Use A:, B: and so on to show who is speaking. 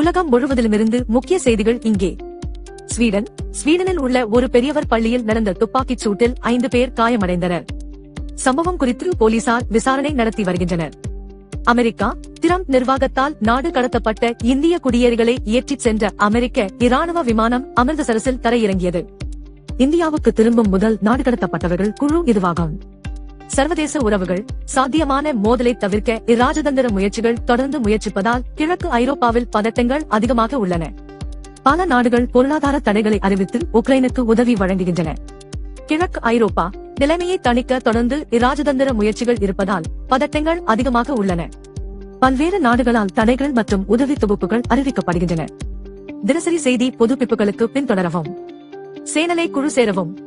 A: உலகம் முழுவதிலுமிருந்து முக்கிய செய்திகள் இங்கே. ஸ்வீடன். ஸ்வீடனில் உள்ள ஒரு பெரியவர் பள்ளியில் நடந்த துப்பாக்கிச் சூட்டில் ஐந்து பேர் காயமடைந்தனர். சம்பவம் குறித்து போலீசார் விசாரணை நடத்தி வருகின்றனர். அமெரிக்கா டிரம்ப் நிர்வாகத்தால் நாடு கடத்தப்பட்ட இந்திய குடியேறிகளை ஏற்றிச் சென்ற அமெரிக்க இராணுவ விமானம் அமிர்தசரஸில் தரையிறங்கியது. இந்தியாவுக்கு திரும்பும் முதல் நாடு கடத்தப்பட்டவர்கள் குழு இதுவாகும். சர்வதேச உறவுகள் சாத்தியமான மோதலை தவிர்க்க இராஜதந்திர முயற்சிகள் தொடர்ந்து முயற்சிப்பதால் கிழக்கு ஐரோப்பாவில் பதட்டங்கள் அதிகமாக உள்ளன. பல நாடுகள் பொருளாதார தடைகளை அறிவித்து உக்ரைனுக்கு உதவி வழங்குகின்றன. கிழக்கு ஐரோப்பா நிலைமையை தணிக்க தொடர்ந்து இராஜதந்திர முயற்சிகள் இருப்பதால் பதட்டங்கள் அதிகமாக உள்ளன. பல்வேறு நாடுகளால் தடைகள் மற்றும் உதவி தொகுப்புகள் அறிவிக்கப்படுகின்றன. தினசரி செய்தி புதுப்பிப்புகளுக்கு பின்தொடரவும். சேனலை குழு சேரவும்.